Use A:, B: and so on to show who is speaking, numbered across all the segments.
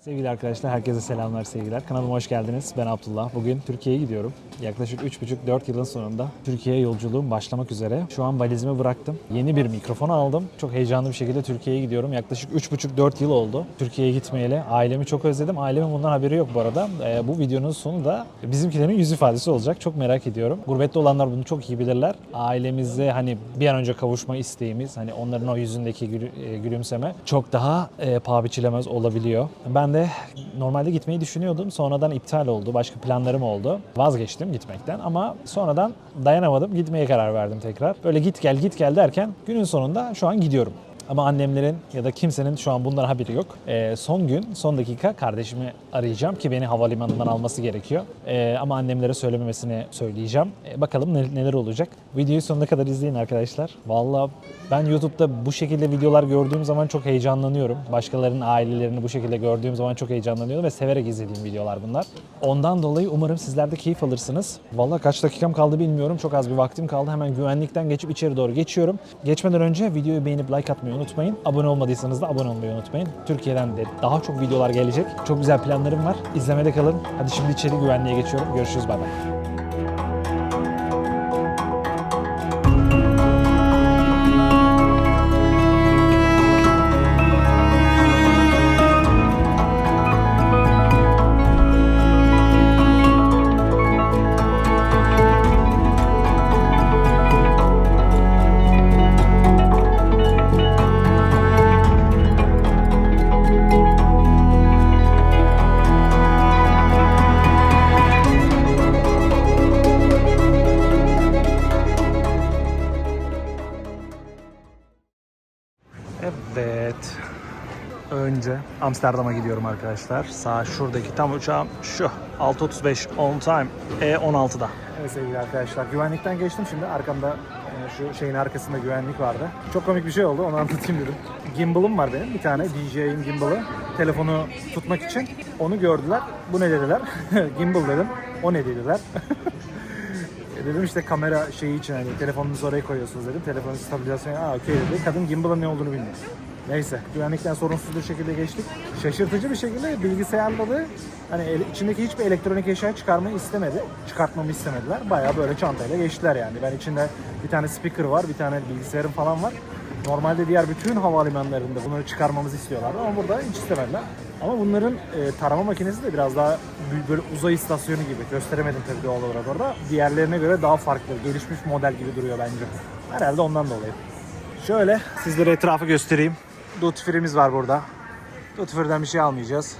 A: Sevgili arkadaşlar, herkese selamlar, sevgiler. Kanalıma hoş geldiniz. Ben Abdullah. Bugün Türkiye'ye gidiyorum. Yaklaşık 3,5-4 yılın sonunda Türkiye yolculuğum başlamak üzere. Şu an valizimi bıraktım. Yeni bir mikrofon aldım. Çok heyecanlı bir şekilde Türkiye'ye gidiyorum. Yaklaşık 3,5-4 yıl oldu Türkiye'ye gitmeyeli. Ailemi çok özledim. Ailemin bundan haberi yok bu arada. Ee, bu videonun sonu da bizimkilerin yüz ifadesi olacak. Çok merak ediyorum. Gurbette olanlar bunu çok iyi bilirler. Ailemize hani bir an önce kavuşma isteğimiz, hani onların o yüzündeki e, gülümseme çok daha e, paha biçilemez olabiliyor. Ben de normalde gitmeyi düşünüyordum. Sonradan iptal oldu. Başka planlarım oldu. Vazgeçtim gitmekten ama sonradan dayanamadım. Gitmeye karar verdim tekrar. Böyle git gel git gel derken günün sonunda şu an gidiyorum. Ama annemlerin ya da kimsenin şu an bundan haberi yok. Ee, son gün, son dakika kardeşimi arayacağım ki beni havalimanından alması gerekiyor. Ee, ama annemlere söylememesini söyleyeceğim. Ee, bakalım ne- neler olacak. Videoyu sonuna kadar izleyin arkadaşlar. Vallahi ben YouTube'da bu şekilde videolar gördüğüm zaman çok heyecanlanıyorum. Başkalarının ailelerini bu şekilde gördüğüm zaman çok heyecanlanıyorum ve severek izlediğim videolar bunlar. Ondan dolayı umarım sizler de keyif alırsınız. Vallahi kaç dakikam kaldı bilmiyorum. Çok az bir vaktim kaldı. Hemen güvenlikten geçip içeri doğru geçiyorum. Geçmeden önce videoyu beğenip like atmayı unutmayın. Abone olmadıysanız da abone olmayı unutmayın. Türkiye'den de daha çok videolar gelecek. Çok güzel planlarım var. İzlemede kalın. Hadi şimdi içeri güvenliğe geçiyorum. Görüşürüz bay bay. Önce Amsterdam'a gidiyorum arkadaşlar. Sağ şuradaki tam uçağım şu. 6.35 on time. E16'da. Evet sevgili arkadaşlar. Güvenlikten geçtim şimdi. Arkamda e, şu şeyin arkasında güvenlik vardı. Çok komik bir şey oldu. Onu anlatayım dedim. Gimbal'ım var benim. Bir tane DJ'in gimbal'ı. Telefonu tutmak için. Onu gördüler. Bu ne dediler? Gimbal dedim. O ne dediler? E dedim işte kamera şeyi için hani telefonunuzu oraya koyuyorsunuz dedim. Telefonun stabilizasyonu aa okey dedi. Kadın gimbal'ın ne olduğunu bilmiyor. Neyse güvenlikten sorunsuz bir şekilde geçtik. Şaşırtıcı bir şekilde bilgisayarla da hani içindeki hiçbir elektronik eşya çıkarmayı istemedi. Çıkartmamı istemediler. Bayağı böyle çantayla geçtiler yani. Ben içinde bir tane speaker var, bir tane bilgisayarım falan var. Normalde diğer bütün havalimanlarında bunları çıkarmamızı istiyorlardı ama burada hiç istemediler. Ama bunların e, tarama makinesi de biraz daha böyle uzay istasyonu gibi. Gösteremedim tabii doğal olarak orada. Diğerlerine göre daha farklı, gelişmiş model gibi duruyor bence. Herhalde ondan dolayı. Şöyle sizlere etrafı göstereyim. Duty free'miz var burada. Duty free'den bir şey almayacağız.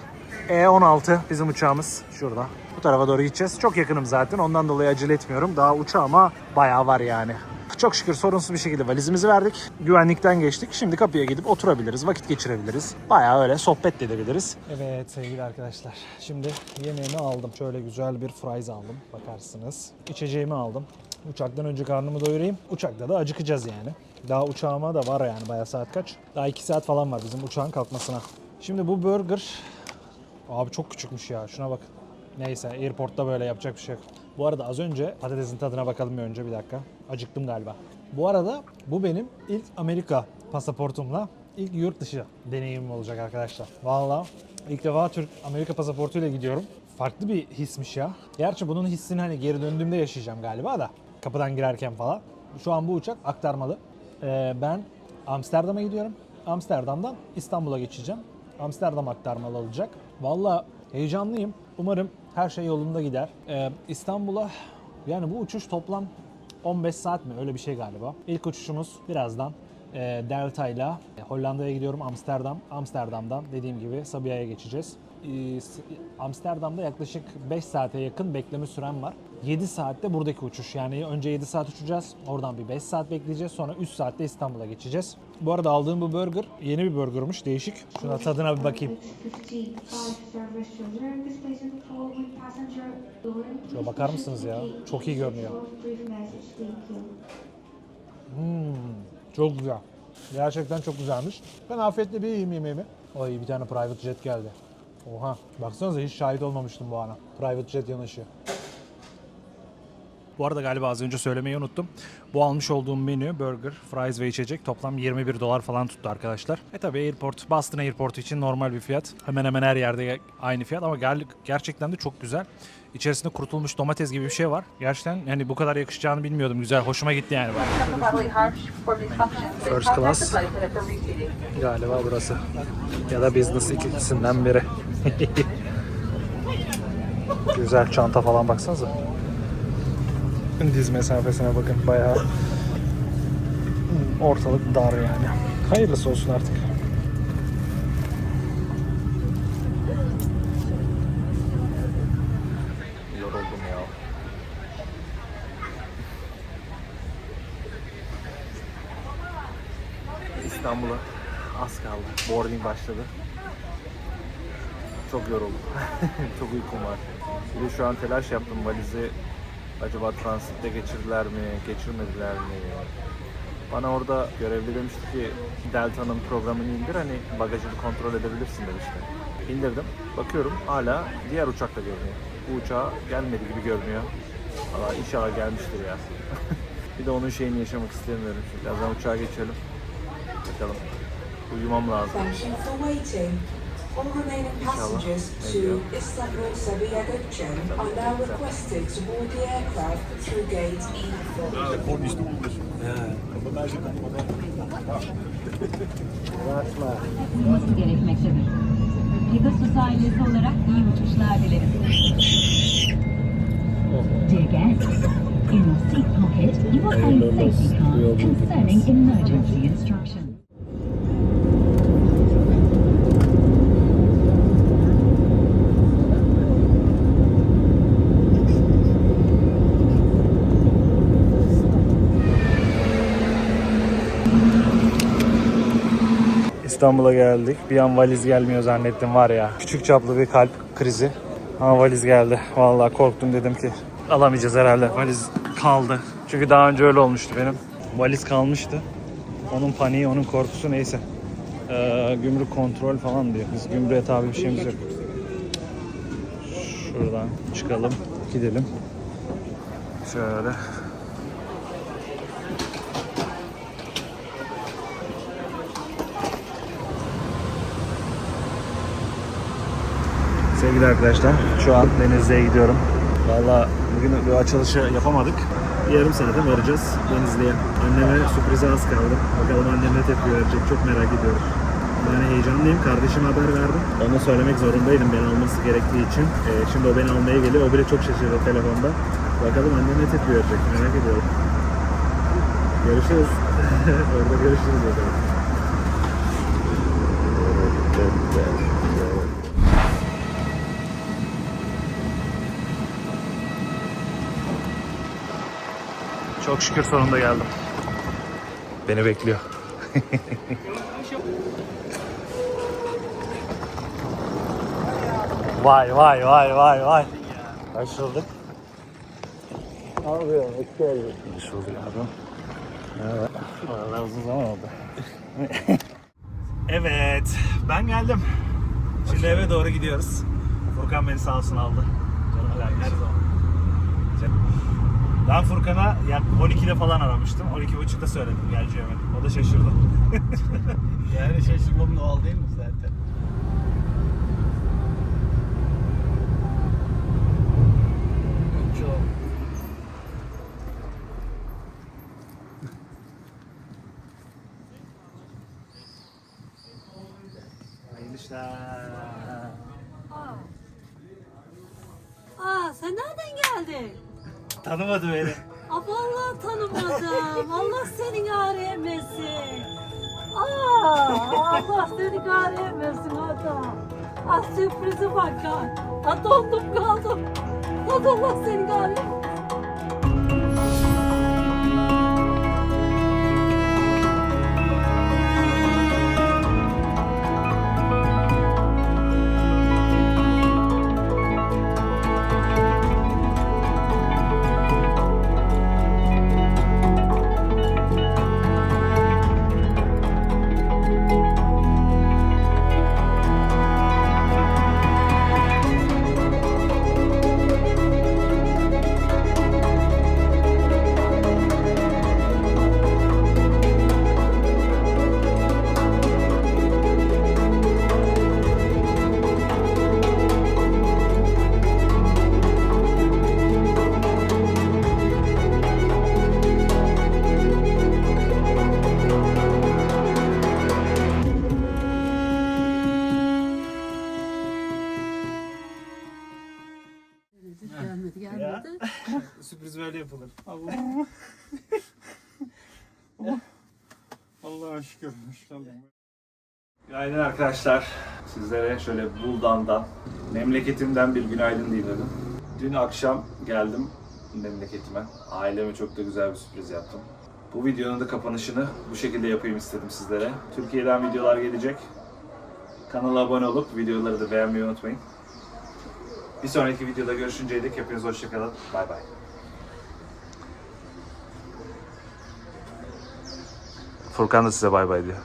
A: E16 bizim uçağımız şurada. Bu tarafa doğru gideceğiz. Çok yakınım zaten. Ondan dolayı acele etmiyorum. Daha uçağıma bayağı var yani. Çok şükür sorunsuz bir şekilde valizimizi verdik. Güvenlikten geçtik. Şimdi kapıya gidip oturabiliriz, vakit geçirebiliriz. Bayağı öyle sohbet de edebiliriz. Evet sevgili arkadaşlar. Şimdi yemeğimi aldım. Şöyle güzel bir fries aldım. Bakarsınız. İçeceğimi aldım. Uçaktan önce karnımı doyurayım. Uçakta da acıkacağız yani. Daha uçağıma da var yani bayağı saat kaç? Daha 2 saat falan var bizim uçağın kalkmasına. Şimdi bu burger Abi çok küçükmüş ya. Şuna bak. Neyse airportta böyle yapacak bir şey yok. Bu arada az önce patatesin tadına bakalım bir önce bir dakika. Acıktım galiba. Bu arada bu benim ilk Amerika pasaportumla ilk yurt dışı deneyimim olacak arkadaşlar. Vallahi ilk defa Türk Amerika pasaportuyla gidiyorum. Farklı bir hismiş ya. Gerçi bunun hissini hani geri döndüğümde yaşayacağım galiba da. Kapıdan girerken falan. Şu an bu uçak aktarmalı. Ee, ben Amsterdam'a gidiyorum. Amsterdam'dan İstanbul'a geçeceğim. Amsterdam aktarmalı olacak. Valla heyecanlıyım. Umarım her şey yolunda gider. Ee, İstanbul'a yani bu uçuş toplam 15 saat mi öyle bir şey galiba. İlk uçuşumuz birazdan e, Delta ile Hollanda'ya gidiyorum Amsterdam. Amsterdam'dan dediğim gibi Sabiha'ya geçeceğiz. Ee, Amsterdam'da yaklaşık 5 saate yakın bekleme sürem var. 7 saatte buradaki uçuş yani önce 7 saat uçacağız. Oradan bir 5 saat bekleyeceğiz. Sonra 3 saatte İstanbul'a geçeceğiz. Bu arada aldığım bu burger yeni bir burgermış değişik. Şuna tadına bir bakayım.
B: 55 service to reserve the space in the following passenger door.
A: Şuna bakar mısınız ya? Çok iyi görünüyor.
B: You.
A: Çok güzel. Gerçekten çok güzelmiş. Ben afiyetle bir yiyeyim yemeğimi. Ay bir tane private jet geldi. Oha. Baksanıza hiç şahit olmamıştım bu ana. Private jet yanaşı. Bu arada galiba az önce söylemeyi unuttum. Bu almış olduğum menü burger, fries ve içecek toplam 21 dolar falan tuttu arkadaşlar. E tabi airport, Boston Airport için normal bir fiyat. Hemen hemen her yerde aynı fiyat ama gerçekten de çok güzel. İçerisinde kurutulmuş domates gibi bir şey var. Gerçekten hani bu kadar yakışacağını bilmiyordum. Güzel, hoşuma gitti yani. First class. Galiba burası. Ya da business ikisinden biri. Güzel çanta falan baksanıza. Diz mesafesine bakın bayağı ortalık dar yani. Hayırlısı olsun artık. Yoruldum ya. İstanbul'a az kaldı. Boarding başladı. Çok yoruldum. Çok uykum var. Bir de şu an telaş yaptım valizi. Acaba transitte geçirdiler mi, geçirmediler mi? Bana orada görevli demişti ki Delta'nın programını indir hani bagajını kontrol edebilirsin demişti. İndirdim. Bakıyorum hala diğer uçakta görünüyor. Bu uçağa gelmedi gibi görünüyor. Valla inşallah gelmiştir ya. bir de onun şeyini yaşamak istemiyorum. Birazdan uçağa geçelim. Bakalım. Uyumam lazım.
C: Thank you for waiting. All remaining passengers to Istanbul Sabiha Gökçen are now requested to board the aircraft through gate E4.
D: yapılması gerekmektedir. Pegasus ailesi olarak iyi uçuşlar dileriz. Dear guests, in your seat pocket you will find safety cards concerning emergency instructions.
A: İstanbul'a geldik. Bir an valiz gelmiyor zannettim var ya. Küçük çaplı bir kalp krizi. Ama valiz geldi. Vallahi korktum dedim ki alamayacağız herhalde. Valiz kaldı. Çünkü daha önce öyle olmuştu benim. Valiz kalmıştı. Onun paniği, onun korkusu neyse. Ee, gümrük kontrol falan diyor. Biz gümrüğe tabi bir şeyimiz yok. Şuradan çıkalım. Gidelim. Şöyle. Sevgili arkadaşlar, şu an Denizli'ye gidiyorum. Valla bugün bir açılışı yapamadık. Yarım saate varacağız Denizli'ye. Anneme sürprize az kaldı. Bakalım annem ne tepki verecek, çok merak ediyorum. Yani heyecanlıyım, kardeşime haber verdim. Ona söylemek zorundaydım beni alması gerektiği için. Ee, şimdi o beni almaya geliyor, o bile çok şaşırdı telefonda. Bakalım annem ne tepki verecek, merak ediyorum. Görüşürüz. Orada görüşürüz o Çok şükür sonunda geldim. Beni bekliyor. vay vay vay vay vay. Bulduk. Abi hoş geldin. Hoş bulduk abi. Evet. Vallahi uzun zaman oldu. evet, ben geldim. Şimdi eve doğru gidiyoruz. Furkan beni sağ olsun aldı. Canım her zaman. Ben Furkan'a yani 12'de falan aramıştım. 12.30'da söyledim geleceğimi. O da şaşırdı.
E: Yani şaşırmam doğal değil mi zaten?
A: Hayırlı işler.
F: Aa sen nereden geldin?
A: Tanımadı beni.
F: Aa vallahi tanımadım. Allah seni kahretmesin. Aa Allah seni kahretmesin adam. Ah sürprize bak ya. Ha dondum kaldım. Allah seni kahretmesin. Dedi.
E: Sürpriz böyle yapılır. Allah. Allah'a şükür.
A: Günaydın arkadaşlar. Sizlere şöyle Buldan'dan, memleketimden bir günaydın diyeyim dedim. Dün akşam geldim memleketime. Aileme çok da güzel bir sürpriz yaptım. Bu videonun da kapanışını bu şekilde yapayım istedim sizlere. Türkiye'den videolar gelecek. Kanala abone olup videoları da beğenmeyi unutmayın. Bir sonraki videoda görüşünceye dek hepiniz hoşçakalın. Bay bay. Furkan da size bay bay diyor.